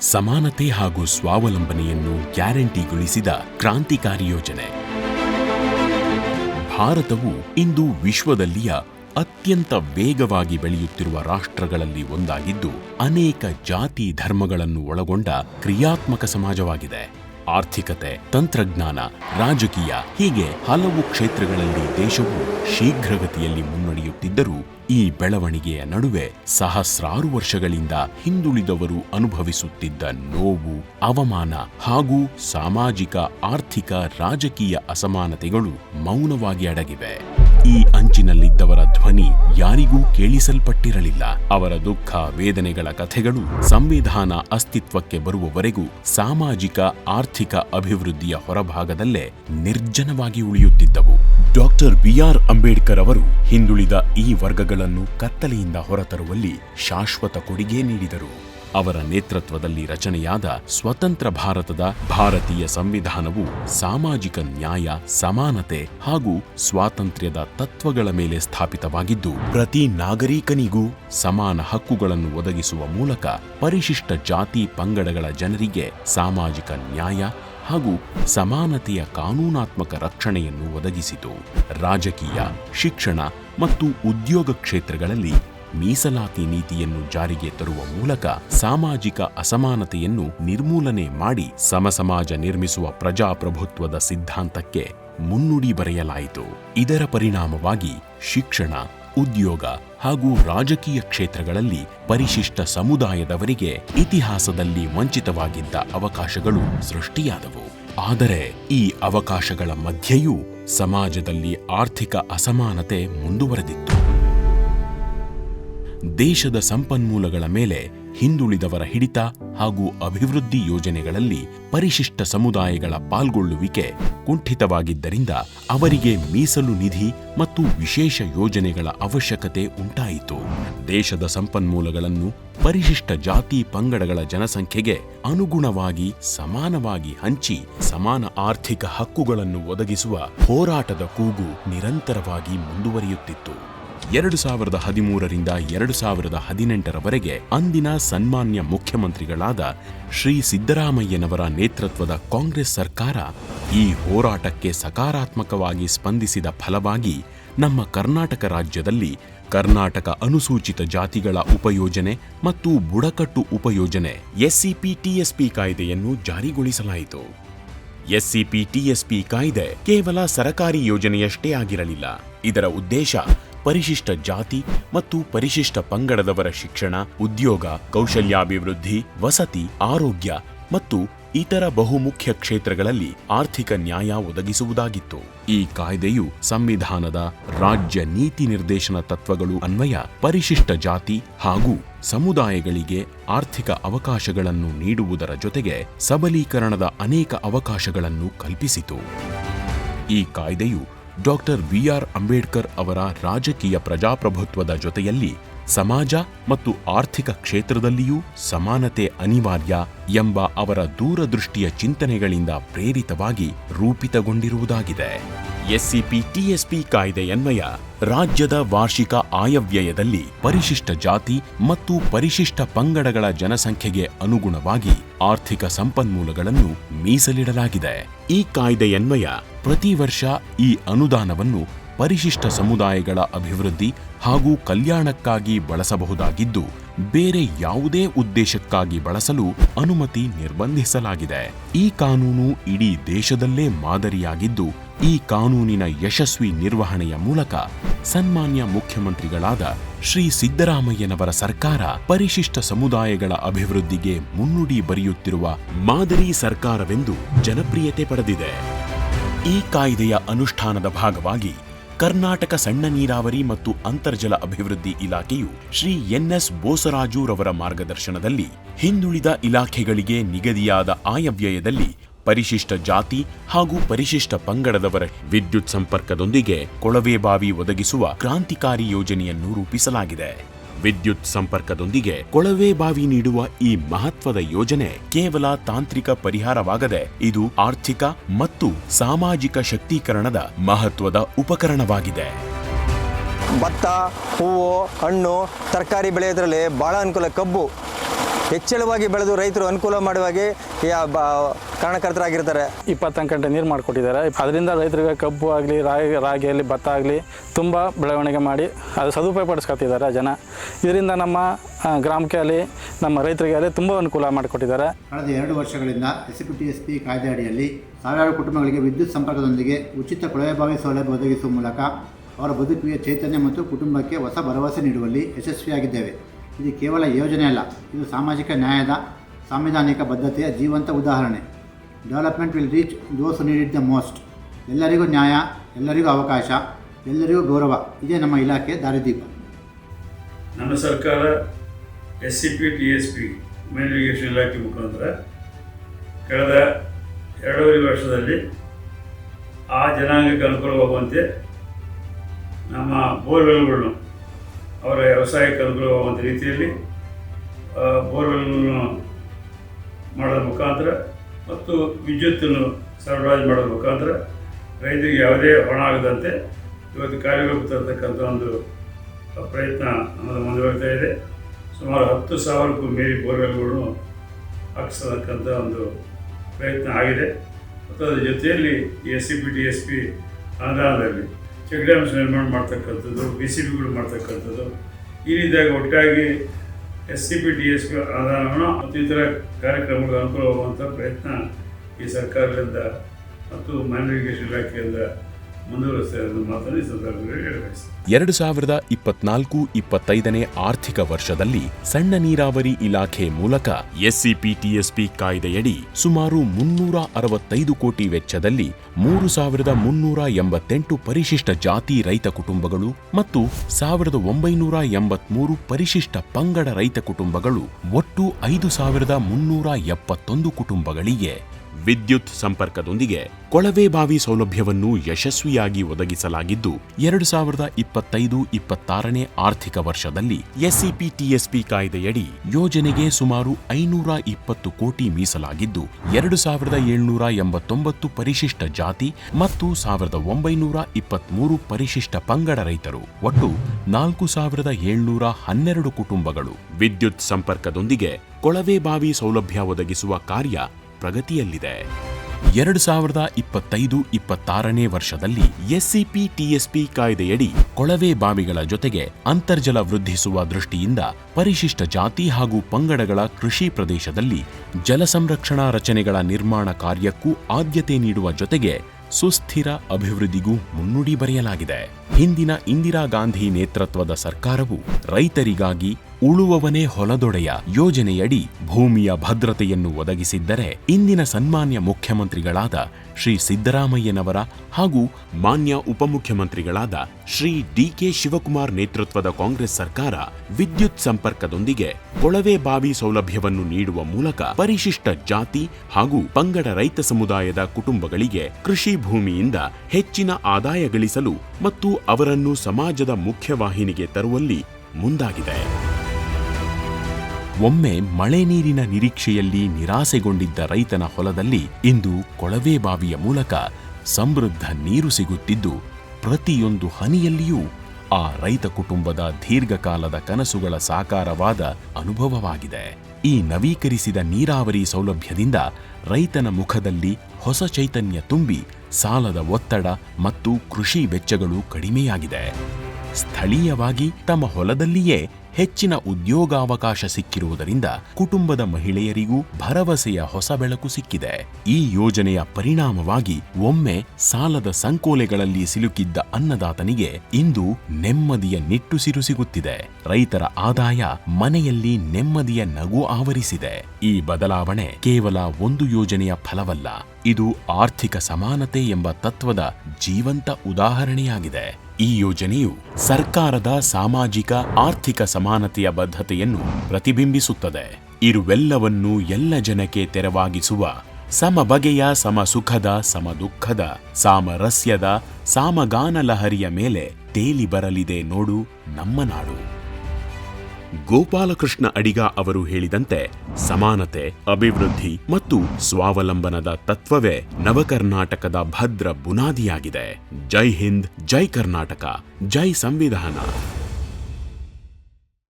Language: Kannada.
ಸಮಾನತೆ ಹಾಗೂ ಸ್ವಾವಲಂಬನೆಯನ್ನು ಗ್ಯಾರಂಟಿಗೊಳಿಸಿದ ಕ್ರಾಂತಿಕಾರಿ ಯೋಜನೆ. ಭಾರತವು ಇಂದು ವಿಶ್ವದಲ್ಲಿಯ ಅತ್ಯಂತ ವೇಗವಾಗಿ ಬೆಳೆಯುತ್ತಿರುವ ರಾಷ್ಟ್ರಗಳಲ್ಲಿ ಒಂದಾಗಿದ್ದು, ಅನೇಕ ಜಾತಿ ಧರ್ಮಗಳನ್ನು ಒಳಗೊಂಡ ಕ್ರಿಯಾತ್ಮಕ ಸಮಾಜವಾಗಿದೆ. ಆರ್ಥಿಕತೆ, ತಂತ್ರಜ್ಞಾನ, ರಾಜಕೀಯ ಹೀಗೆ ಹಲವು ಕ್ಷೇತ್ರಗಳಲ್ಲಿ ದೇಶವು ಶೀಘ್ರಗತಿಯಲ್ಲಿ ಮುನ್ನಡೆಯುತ್ತಿದ್ದರೂ ಈ ಬೆಳವಣಿಗೆಯ ನಡುವೆ ಸಹಸ್ರಾರು ವರ್ಷಗಳಿಂದ ಹಿಂದುಳಿದವರು ಅನುಭವಿಸುತ್ತಿದ್ದ ನೋವು, ಅವಮಾನ ಹಾಗೂ ಸಾಮಾಜಿಕ, ಆರ್ಥಿಕ, ರಾಜಕೀಯ ಅಸಮಾನತೆಗಳು ಮೌನವಾಗಿ ಅಡಗಿವೆ. ಈ ಅಂಚಿನಲ್ಲಿದ್ದವರ ಧ್ವನಿ ಯಾರಿಗೂ ಕೇಳಿಸಲ್ಪಟ್ಟಿರಲಿಲ್ಲ. ಅವರ ದುಃಖ, ವೇದನೆಗಳ ಕಥೆಗಳು ಸಂವಿಧಾನ ಅಸ್ತಿತ್ವಕ್ಕೆ ಬರುವವರೆಗೂ ಸಾಮಾಜಿಕ, ಆರ್ಥಿಕ ಅಭಿವೃದ್ಧಿಯ ಹೊರಭಾಗದಲ್ಲೇ ನಿರ್ಜನವಾಗಿ ಉಳಿಯುತ್ತಿದ್ದವು. ಡಾಕ್ಟರ್ ಬಿಆರ್ ಅಂಬೇಡ್ಕರ್ ಅವರು ಹಿಂದುಳಿದ ಈ ವರ್ಗಗಳನ್ನು ಕತ್ತಲೆಯಿಂದ ಹೊರತರುವಲ್ಲಿ ಶಾಶ್ವತ ಕೊಡುಗೆ ನೀಡಿದರು. ಅವರ ನೇತೃತ್ವದಲ್ಲಿ ರಚನೆಯಾದ ಸ್ವತಂತ್ರ ಭಾರತದ ಭಾರತೀಯ ಸಂವಿಧಾನವು ಸಾಮಾಜಿಕ ನ್ಯಾಯ, ಸಮಾನತೆ ಹಾಗೂ ಸ್ವಾತಂತ್ರ್ಯದ ತತ್ವಗಳ ಮೇಲೆ ಸ್ಥಾಪಿತವಾಗಿದ್ದು, ಪ್ರತಿ ನಾಗರಿಕನಿಗೂ ಸಮಾನ ಹಕ್ಕುಗಳನ್ನು ಒದಗಿಸುವ ಮೂಲಕ ಪರಿಶಿಷ್ಟ ಜಾತಿ ಪಂಗಡಗಳ ಜನರಿಗೆ ಸಾಮಾಜಿಕ ನ್ಯಾಯ ಹಾಗೂ ಸಮಾನತೆಯ ಕಾನೂನಾತ್ಮಕ ರಕ್ಷಣೆಯನ್ನು ಒದಗಿಸಿತು. ರಾಜಕೀಯ, ಶಿಕ್ಷಣ ಮತ್ತು ಉದ್ಯೋಗ ಕ್ಷೇತ್ರಗಳಲ್ಲಿ ಮೀಸಲಾತಿ ನೀತಿಯನ್ನು ಜಾರಿಗೆ ತರುವ ಮೂಲಕ ಸಾಮಾಜಿಕ ಅಸಮಾನತೆಯನ್ನು ನಿರ್ಮೂಲನೆ ಮಾಡಿ ಸಮಸಮಾಜ ನಿರ್ಮಿಸುವ ಪ್ರಜಾಪ್ರಭುತ್ವದ ಸಿದ್ಧಾಂತಕ್ಕೆ ಮುನ್ನುಡಿ ಬರೆಯಲಾಯಿತು. ಇದರ ಪರಿಣಾಮವಾಗಿ ಶಿಕ್ಷಣ, ಉದ್ಯೋಗ ಹಾಗೂ ರಾಜಕೀಯ ಕ್ಷೇತ್ರಗಳಲ್ಲಿ ಪರಿಶಿಷ್ಟ ಸಮುದಾಯದವರಿಗೆ ಇತಿಹಾಸದಲ್ಲಿ ವಂಚಿತವಾಗಿದ್ದ ಅವಕಾಶಗಳು ಸೃಷ್ಟಿಯಾದವು. ಆದರೆ ಈ ಅವಕಾಶಗಳ ಮಧ್ಯೆಯೂ ಸಮಾಜದಲ್ಲಿ ಆರ್ಥಿಕ ಅಸಮಾನತೆ ಮುಂದುವರೆದಿತ್ತು. ದೇಶದ ಸಂಪನ್ಮೂಲಗಳ ಮೇಲೆ ಹಿಂದುಳಿದವರ ಹಿಡಿತ ಹಾಗೂ ಅಭಿವೃದ್ಧಿ ಯೋಜನೆಗಳಲ್ಲಿ ಪರಿಶಿಷ್ಟ ಸಮುದಾಯಗಳ ಪಾಲ್ಗೊಳ್ಳುವಿಕೆ ಕುಂಠಿತವಾಗಿದ್ದರಿಂದ ಅವರಿಗೆ ಮೀಸಲು ನಿಧಿ ಮತ್ತು ವಿಶೇಷ ಯೋಜನೆಗಳ ಅವಶ್ಯಕತೆ ಉಂಟಾಯಿತು. ದೇಶದ ಸಂಪನ್ಮೂಲಗಳನ್ನು ಪರಿಶಿಷ್ಟ ಜಾತಿ ಪಂಗಡಗಳ ಜನಸಂಖ್ಯೆಗೆ ಅನುಗುಣವಾಗಿ ಸಮಾನವಾಗಿ ಹಂಚಿ ಸಮಾನ ಆರ್ಥಿಕ ಹಕ್ಕುಗಳನ್ನು ಒದಗಿಸುವ ಹೋರಾಟದ ಕೂಗು ನಿರಂತರವಾಗಿ ಮುಂದುವರಿಯುತ್ತಿತ್ತು. ಎರಡು ಸಾವಿರದ ಹದಿಮೂರರಿಂದ ಎರಡು ಸಾವಿರದ ಹದಿನೆಂಟರವರೆಗೆ ಅಂದಿನ ಸನ್ಮಾನ್ಯ ಮುಖ್ಯಮಂತ್ರಿಗಳಾದ ಶ್ರೀ ಸಿದ್ದರಾಮಯ್ಯನವರ ನೇತೃತ್ವದ ಕಾಂಗ್ರೆಸ್ ಸರ್ಕಾರ ಈ ಹೋರಾಟಕ್ಕೆ ಸಕಾರಾತ್ಮಕವಾಗಿ ಸ್ಪಂದಿಸಿದ ಫಲವಾಗಿ ನಮ್ಮ ಕರ್ನಾಟಕ ರಾಜ್ಯದಲ್ಲಿ ಕರ್ನಾಟಕ ಅನುಸೂಚಿತ ಜಾತಿಗಳ ಉಪಯೋಜನೆ ಮತ್ತು ಬುಡಕಟ್ಟು ಉಪಯೋಜನೆ ಎಸ್ಸಿಪಿ ಟಿಎಸ್ಪಿ ಕಾಯ್ದೆಯನ್ನು ಜಾರಿಗೊಳಿಸಲಾಯಿತು. ಎಸ್ಸಿಪಿ ಟಿಎಸ್ಪಿ ಕಾಯ್ದೆ ಕೇವಲ ಸರಕಾರಿ ಯೋಜನೆಯಷ್ಟೇ ಆಗಿರಲಿಲ್ಲ. ಇದರ ಉದ್ದೇಶ ಪರಿಶಿಷ್ಟ ಜಾತಿ ಮತ್ತು ಪರಿಶಿಷ್ಟ ಪಂಗಡದವರ ಶಿಕ್ಷಣ, ಉದ್ಯೋಗ, ಕೌಶಲ್ಯಾಭಿವೃದ್ಧಿ, ವಸತಿ, ಆರೋಗ್ಯ ಮತ್ತು ಇತರ ಬಹುಮುಖ್ಯ ಕ್ಷೇತ್ರಗಳಲ್ಲಿ ಆರ್ಥಿಕ ನ್ಯಾಯ ಒದಗಿಸುವುದಾಗಿತ್ತು. ಈ ಕಾಯ್ದೆಯು ಸಂವಿಧಾನದ ರಾಜ್ಯ ನೀತಿ ನಿರ್ದೇಶನ ತತ್ವಗಳು ಅನ್ವಯ, ಪರಿಶಿಷ್ಟ ಜಾತಿ ಹಾಗೂ ಸಮುದಾಯಗಳಿಗೆ ಆರ್ಥಿಕ ಅವಕಾಶಗಳನ್ನು ನೀಡುವುದರ ಜೊತೆಗೆ ಸಬಲೀಕರಣದ ಅನೇಕ ಅವಕಾಶಗಳನ್ನು ಕಲ್ಪಿಸಿತು. ಈ ಕಾಯ್ದೆಯು ಡಾಕ್ಟರ್ ಬಿಆರ್ ಅಂಬೇಡ್ಕರ್ ಅವರ ರಾಜಕೀಯ ಪ್ರಜಾಪ್ರಭುತ್ವದ ಜೊತೆಯಲ್ಲಿ ಸಮಾಜ ಮತ್ತು ಆರ್ಥಿಕ ಕ್ಷೇತ್ರದಲ್ಲಿಯೂ ಸಮಾನತೆ ಅನಿವಾರ್ಯ ಎಂಬ ಅವರ ದೂರದೃಷ್ಟಿಯ ಚಿಂತನೆಗಳಿಂದ ಪ್ರೇರಿತವಾಗಿ ರೂಪಿತಗೊಂಡಿರುವುದಾಗಿದೆ. ಎಸ್ಸಿಪಿ ಟಿಎಸ್ಪಿ ಕಾಯ್ದೆಯನ್ವಯ ರಾಜ್ಯದ ವಾರ್ಷಿಕ ಆಯವ್ಯಯದಲ್ಲಿ ಪರಿಶಿಷ್ಟ ಜಾತಿ ಮತ್ತು ಪರಿಶಿಷ್ಟ ಪಂಗಡಗಳ ಜನಸಂಖ್ಯೆಗೆ ಅನುಗುಣವಾಗಿ ಆರ್ಥಿಕ ಸಂಪನ್ಮೂಲಗಳನ್ನು ಮೀಸಲಿಡಲಾಗಿದೆ. ಈ ಕಾಯ್ದೆಯನ್ವಯ ಪ್ರತಿ ವರ್ಷ ಈ ಅನುದಾನವನ್ನು ಪರಿಶಿಷ್ಟ ಸಮುದಾಯಗಳ ಅಭಿವೃದ್ಧಿ ಹಾಗೂ ಕಲ್ಯಾಣಕ್ಕಾಗಿ ಬಳಸಬಹುದಾಗಿದ್ದು, ಬೇರೆ ಯಾವುದೇ ಉದ್ದೇಶಕ್ಕಾಗಿ ಬಳಸಲು ಅನುಮತಿ ನಿರ್ಬಂಧಿಸಲಾಗಿದೆ. ಈ ಕಾನೂನು ಇಡೀ ದೇಶದಲ್ಲೇ ಮಾದರಿಯಾಗಿದ್ದು ಈ ಕಾನೂನಿನ ಯಶಸ್ವಿ ನಿರ್ವಹಣೆಯ ಮೂಲಕ ಸನ್ಮಾನ್ಯ ಮುಖ್ಯಮಂತ್ರಿಗಳಾದ ಶ್ರೀ ಸಿದ್ದರಾಮಯ್ಯನವರ ಸರ್ಕಾರ ಪರಿಶಿಷ್ಟ ಸಮುದಾಯಗಳ ಅಭಿವೃದ್ಧಿಗೆ ಮುನ್ನುಡಿ ಬರೆಯುತ್ತಿರುವ ಮಾದರಿ ಸರ್ಕಾರವೆಂದು ಜನಪ್ರಿಯತೆ ಪಡೆದಿದೆ. ಈ ಕಾಯ್ದೆಯ ಅನುಷ್ಠಾನದ ಭಾಗವಾಗಿ ಕರ್ನಾಟಕ ಸಣ್ಣ ನೀರಾವರಿ ಮತ್ತು ಅಂತರ್ಜಲ ಅಭಿವೃದ್ಧಿ ಇಲಾಖೆಯು ಶ್ರೀ ಎನ್ಎಸ್ ಬೋಸರಾಜುರವರ ಮಾರ್ಗದರ್ಶನದಲ್ಲಿ ಹಿಂದುಳಿದ ಇಲಾಖೆಗಳಿಗೆ ನಿಗದಿಯಾದ ಆಯವ್ಯಯದಲ್ಲಿ ಪರಿಶಿಷ್ಟ ಜಾತಿ ಹಾಗೂ ಪರಿಶಿಷ್ಟ ಪಂಗಡದವರ ವಿದ್ಯುತ್ ಸಂಪರ್ಕದೊಂದಿಗೆ ಕೊಳವೆ ಬಾವಿ ಒದಗಿಸುವ ಕ್ರಾಂತಿಕಾರಿ ಯೋಜನೆಯನ್ನು ರೂಪಿಸಲಾಗಿದೆ. ವಿದ್ಯುತ್ ಸಂಪರ್ಕದೊಂದಿಗೆ ಕೊಳವೆ ಬಾವಿ ನೀಡುವ ಈ ಮಹತ್ವದ ಯೋಜನೆ ಕೇವಲ ತಾಂತ್ರಿಕ ಪರಿಹಾರವಾಗದೆ ಇದು ಆರ್ಥಿಕ ಮತ್ತು ಸಾಮಾಜಿಕ ಶಕ್ತೀಕರಣದ ಮಹತ್ವದ ಉಪಕರಣವಾಗಿದೆ. ಭತ್ತ, ಹೂವು, ಹಣ್ಣು, ತರಕಾರಿ ಬೆಳೆಯೋದ್ರಲ್ಲಿ ಬಹಳ ಅನುಕೂಲ ಕಬ್ಬು. ಹೆಚ್ಚಳವಾಗಿ ಬೆಳೆದು ರೈತರು ಅನುಕೂಲ ಮಾಡುವಾಗೆ ಕಾರಣಕರ್ತರಾಗಿರ್ತಾರೆ. ಇಪ್ಪತ್ತೊಂದು ಗಂಟೆ ನೀರು ಮಾಡಿಕೊಟ್ಟಿದ್ದಾರೆ. ಅದರಿಂದ ರೈತರಿಗೆ ಕಬ್ಬು ಆಗಲಿ ರಾಗಿ ರಾಗಿಯಲ್ಲಿ ಭತ್ತ ಆಗಲಿ ತುಂಬ ಬೆಳವಣಿಗೆ ಮಾಡಿ ಅದು ಸದುಪಯೋಗ ಪಡಿಸ್ಕೊತಿದ್ದಾರೆ ಜನ. ಇದರಿಂದ ನಮ್ಮ ಗ್ರಾಮಕ್ಕೆ ಅಲ್ಲಿ ನಮ್ಮ ರೈತರಿಗೆ ಅಲ್ಲಿ ತುಂಬ ಅನುಕೂಲ ಮಾಡಿಕೊಟ್ಟಿದ್ದಾರೆ. ಕಳೆದ ಎರಡು ವರ್ಷಗಳಿಂದ S P T S P ಕಾಯ್ದೆ ಅಡಿಯಲ್ಲಿ ಸಾವಿರಾರು ಕುಟುಂಬಗಳಿಗೆ ವಿದ್ಯುತ್ ಸಂಪರ್ಕದೊಂದಿಗೆ ಉಚಿತ ಕೊಳವೆಬಾವಿ ಸೌಲಭ್ಯ ಒದಗಿಸುವ ಮೂಲಕ ಅವರ ಬದುಕಿಗೆ ಚೈತನ್ಯ ಮತ್ತು ಕುಟುಂಬಕ್ಕೆ ಹೊಸ ಭರವಸೆ ನೀಡುವಲ್ಲಿ ಯಶಸ್ವಿಯಾಗಿದ್ದೇವೆ. ಇದು ಕೇವಲ ಯೋಜನೆ ಅಲ್ಲ, ಇದು ಸಾಮಾಜಿಕ ನ್ಯಾಯದ ಸಾಂವಿಧಾನಿಕ ಬದ್ಧತೆಯ ಜೀವಂತ ಉದಾಹರಣೆ. Development will reach those needed the most ಎಲ್ಲರಿಗೂ ನ್ಯಾಯ, ಎಲ್ಲರಿಗೂ ಅವಕಾಶ, ಎಲ್ಲರಿಗೂ ಗೌರವ. ಇದೇ ನಮ್ಮ ಇಲಾಖೆ ದಾರಿದೀಪ. ನಮ್ಮ ಸರ್ಕಾರ S C P T S P main irrigation ಇಲಾಖೆ ಮುಖಾಂತರ ಕಳೆದ ಎರಡೂವರೆ ವರ್ಷದಲ್ಲಿ ಆ ಜನಾಂಗಕ್ಕೆ ಅನುಕೂಲವಾಗುವಂತೆ ನಮ್ಮ ಬೋರ್ವೆಲ್ಗಳನ್ನು ಅವರ ವ್ಯವಸಾಯಕ್ಕೆ ಒಂದು ರೀತಿಯಲ್ಲಿ ಬೋರ್ವೆಲ್ಗಳನ್ನು ಮಾಡೋದ್ರ ಮುಖಾಂತರ ಮತ್ತು ವಿದ್ಯುತ್ತನ್ನು ಸರಬರಾಜು ಮಾಡೋದ್ರ ಮುಖಾಂತರ ರೈತರಿಗೆ ಯಾವುದೇ ಹಣ ಆಗದಂತೆ ಇವತ್ತು ಕಾರ್ಯರೂಪ ತರತಕ್ಕಂಥ ಒಂದು ಪ್ರಯತ್ನ ನಮ್ಮದು ಮುಂದುವರಿತಾ ಇದೆ. ಸುಮಾರು ಹತ್ತು ಸಾವಿರಕ್ಕೂ ಮೀರಿ ಬೋರ್ವೆಲ್ಗಳನ್ನು ಹಾಕಿಸತಕ್ಕಂಥ ಒಂದು ಪ್ರಯತ್ನ ಆಗಿದೆ. ಮತ್ತು ಅದರ ಜೊತೆಯಲ್ಲಿ S C P T S P ಅನುದಾನದಲ್ಲಿ ಚೆಕ್ ಡ್ಯಾಮ್ಸ್ ನಿರ್ಮಾಣ ಮಾಡ್ತಕ್ಕಂಥದ್ದು ಬಿ ಸಿ ಬಿಗಳು ಮಾಡ್ತಕ್ಕಂಥದ್ದು, ಈ ರೀತಿಯಾಗಿ ಒಟ್ಟಾಗಿ S C P T S ಅನುದಾನವನ್ನು ಮತ್ತು ಇತರ ಅನುಕೂಲವಾಗುವಂಥ ಪ್ರಯತ್ನ ಈ ಸರ್ಕಾರದಿಂದ ಮತ್ತು ಇರಿಗೇಷನ್ ಇಲಾಖೆಯಿಂದ ಎರಡು ಸಾವಿರದ ಇಪ್ಪತ್ನಾಲ್ಕು ಇಪ್ಪತ್ತೈದನೇ ಆರ್ಥಿಕ ವರ್ಷದಲ್ಲಿ ಸಣ್ಣ ನೀರಾವರಿ ಇಲಾಖೆ ಮೂಲಕ ಎಸ್ಸಿಪಿಟಿಎಸ್ಪಿ ಕಾಯ್ದೆಯಡಿ ಸುಮಾರು ಮುನ್ನೂರ ಅರವತ್ತೈದು ಕೋಟಿ ವೆಚ್ಚದಲ್ಲಿ ಮೂರು ಸಾವಿರದ ಮುನ್ನೂರ ಎಂಬತ್ತೆಂಟು ಪರಿಶಿಷ್ಟ ಜಾತಿ ರೈತ ಕುಟುಂಬಗಳು ಮತ್ತು ಸಾವಿರದ ಒಂಬೈನೂರ ಎಂಬತ್ಮೂರು ಪರಿಶಿಷ್ಟ ಪಂಗಡ ರೈತ ಕುಟುಂಬಗಳು ಒಟ್ಟು ಐದು ಸಾವಿರದ ಮುನ್ನೂರ ಎಪ್ಪತ್ತೊಂದು ಕುಟುಂಬಗಳಿಗೆ ವಿದ್ಯುತ್ ಸಂಪರ್ಕದೊಂದಿಗೆ ಕೊಳವೆ ಬಾವಿ ಸೌಲಭ್ಯವನ್ನು ಯಶಸ್ವಿಯಾಗಿ ಒದಗಿಸಲಾಗಿದ್ದು, ಎರಡು ಸಾವಿರದ ಇಪ್ಪತ್ತೈದು ಇಪ್ಪತ್ತಾರನೇ ಆರ್ಥಿಕ ವರ್ಷದಲ್ಲಿ ಎಸ್ಸಿಪಿ ಟಿಎಸ್ಪಿ ಕಾಯ್ದೆಯಡಿ ಯೋಜನೆಗೆ ಸುಮಾರು ಐನೂರ ಇಪ್ಪತ್ತು ಕೋಟಿ ಮೀಸಲಾಗಿದ್ದು, ಎರಡು ಸಾವಿರದ ಏಳ್ನೂರ ಎಂಬತ್ತೊಂಬತ್ತು ಪರಿಶಿಷ್ಟ ಜಾತಿ ಮತ್ತು ಸಾವಿರದ ಒಂಬೈನೂರ ಇಪ್ಪತ್ಮೂರು ಪರಿಶಿಷ್ಟ ಪಂಗಡ ರೈತರು. ಒಟ್ಟು ನಾಲ್ಕು ಸಾವಿರದ ಏಳ್ನೂರ ಹನ್ನೆರಡು ಕುಟುಂಬಗಳು. ವಿದ್ಯುತ್ ಸಂಪರ್ಕದೊಂದಿಗೆ ಕೊಳವೆ ಬಾವಿ ಸೌಲಭ್ಯ ಒದಗಿಸುವ ಕಾರ್ಯ ಪ್ರಗತಿಯಲ್ಲಿದೆ. ಎರಡು ಸಾವಿರದ ಇಪ್ಪತ್ತೈದು ಇಪ್ಪತ್ತಾರನೇ ವರ್ಷದಲ್ಲಿ ಎಸ್ಸಿಪಿ ಟಿಎಸ್ಪಿ ಕಾಯ್ದೆಯಡಿ ಕೊಳವೆ ಬಾವಿಗಳ ಜೊತೆಗೆ ಅಂತರ್ಜಲ ವೃದ್ಧಿಸುವ ದೃಷ್ಟಿಯಿಂದ ಪರಿಶಿಷ್ಟ ಜಾತಿ ಹಾಗೂ ಪಂಗಡಗಳ ಕೃಷಿ ಪ್ರದೇಶದಲ್ಲಿ ಜಲ ಸಂರಕ್ಷಣಾ ರಚನೆಗಳ ನಿರ್ಮಾಣ ಕಾರ್ಯಕ್ಕೂ ಆದ್ಯತೆ ನೀಡುವ ಜೊತೆಗೆ ಸುಸ್ಥಿರ ಅಭಿವೃದ್ಧಿಗೂ ಮುನ್ನುಡಿ ಬರೆಯಲಾಗಿದೆ. ಹಿಂದಿನ ಇಂದಿರಾ ಗಾಂಧಿ ನೇತೃತ್ವದ ಸರ್ಕಾರವು ರೈತರಿಗಾಗಿ ಉಳುವವನೇ ಹೊಲದೊಡೆಯ ಯೋಜನೆಯಡಿ ಭೂಮಿಯ ಭದ್ರತೆಯನ್ನು ಒದಗಿಸಿದ್ದರೆ ಇಂದಿನ ಸನ್ಮಾನ್ಯ ಮುಖ್ಯಮಂತ್ರಿಗಳಾದ ಶ್ರೀ ಸಿದ್ದರಾಮಯ್ಯನವರ ಹಾಗೂ ಮಾನ್ಯ ಉಪಮುಖ್ಯಮಂತ್ರಿಗಳಾದ ಶ್ರೀ ಡಿಕೆ ಶಿವಕುಮಾರ್ ನೇತೃತ್ವದ ಕಾಂಗ್ರೆಸ್ ಸರ್ಕಾರ ವಿದ್ಯುತ್ ಸಂಪರ್ಕದೊಂದಿಗೆ ಕೊಳವೆ ಬಾವಿ ಸೌಲಭ್ಯವನ್ನು ನೀಡುವ ಮೂಲಕ ಪರಿಶಿಷ್ಟ ಜಾತಿ ಹಾಗೂ ಪಂಗಡ ರೈತ ಸಮುದಾಯದ ಕುಟುಂಬಗಳಿಗೆ ಕೃಷಿ ಭೂಮಿಯಿಂದ ಹೆಚ್ಚಿನ ಆದಾಯ ಗಳಿಸಲು ಮತ್ತು ಅವರನ್ನು ಸಮಾಜದ ಮುಖ್ಯವಾಹಿನಿಗೆ ತರುವಲ್ಲಿ ಮುಂದಾಗಿದೆ. ಒಮ್ಮೆ ಮಳೆ ನೀರಿನ ನಿರೀಕ್ಷೆಯಲ್ಲಿ ನಿರಾಸೆಗೊಂಡಿದ್ದ ರೈತನ ಹೊಲದಲ್ಲಿ ಇಂದು ಕೊಳವೆ ಬಾವಿಯ ಮೂಲಕ ಸಮೃದ್ಧ ನೀರು ಸಿಗುತ್ತಿದ್ದು, ಪ್ರತಿಯೊಂದು ಹನಿಯಲ್ಲಿಯೂ ಆ ರೈತ ಕುಟುಂಬದ ದೀರ್ಘಕಾಲದ ಕನಸುಗಳ ಸಾಕಾರವಾದ ಅನುಭವವಾಗಿದೆ. ಈ ನವೀಕರಿಸಿದ ನೀರಾವರಿ ಸೌಲಭ್ಯದಿಂದ ರೈತನ ಮುಖದಲ್ಲಿ ಹೊಸ ಚೈತನ್ಯ ತುಂಬಿ ಸಾಲದ ಒತ್ತಡ ಮತ್ತು ಕೃಷಿ ವೆಚ್ಚಗಳು ಕಡಿಮೆಯಾಗಿದೆ. ಸ್ಥಳೀಯವಾಗಿ ತಮ್ಮ ಹೊಲದಲ್ಲಿಯೇ ಹೆಚ್ಚಿನ ಉದ್ಯೋಗಾವಕಾಶ ಸಿಕ್ಕಿರುವುದರಿಂದ ಕುಟುಂಬದ ಮಹಿಳೆಯರಿಗೂ ಭರವಸೆಯ ಹೊಸ ಬೆಳಕು ಸಿಕ್ಕಿದೆ. ಈ ಯೋಜನೆಯ ಪರಿಣಾಮವಾಗಿ ಒಮ್ಮೆ ಸಾಲದ ಸಂಕೋಲೆಗಳಲ್ಲಿ ಸಿಲುಕಿದ್ದ ಅನ್ನದಾತನಿಗೆ ಇಂದು ನೆಮ್ಮದಿಯ ನಿಟ್ಟುಸಿರು ಸಿಗುತ್ತಿದೆ. ರೈತರ ಆದಾಯ ಮನೆಯಲ್ಲಿ ನೆಮ್ಮದಿಯ ನಗು ಆವರಿಸಿದೆ. ಈ ಬದಲಾವಣೆ ಕೇವಲ ಒಂದು ಯೋಜನೆಯ ಫಲವಲ್ಲ, ಇದು ಆರ್ಥಿಕ ಸಮಾನತೆ ಎಂಬ ತತ್ವದ ಜೀವಂತ ಉದಾಹರಣೆಯಾಗಿದೆ. ಈ ಯೋಜನೆಯು ಸರ್ಕಾರದ ಸಾಮಾಜಿಕ, ಆರ್ಥಿಕ ಸಮಾನತೆಯ ಬದ್ಧತೆಯನ್ನು ಪ್ರತಿಬಿಂಬಿಸುತ್ತದೆ. ಇರುವೆಲ್ಲವನ್ನೂ ಎಲ್ಲ ಜನಕ್ಕೆ ತೆರವಾಗಿಸುವ ಸಮ ಬಗೆಯ ಸಮ ಸುಖದ ಸಮ ದುಃಖದ ಸಾಮರಸ್ಯದ ಸಾಮಗಾನ ಲಹರಿಯ ಮೇಲೆ ತೇಲಿ ಬರಲಿದೆ ನೋಡು ನಮ್ಮ ನಾಡು. ಗೋಪಾಲಕೃಷ್ಣ ಅಡಿಗ ಅವರು ಹೇಳಿದಂತೆ ಸಮಾನತೆ, ಅಭಿವೃದ್ಧಿ ಮತ್ತು ಸ್ವಾವಲಂಬನದ ತತ್ವವೇ ನವಕರ್ನಾಟಕದ ಭದ್ರ ಬುನಾದಿಯಾಗಿದೆ. ಜೈ ಹಿಂದ್, ಜೈ ಕರ್ನಾಟಕ, ಜೈ ಸಂವಿಧಾನ.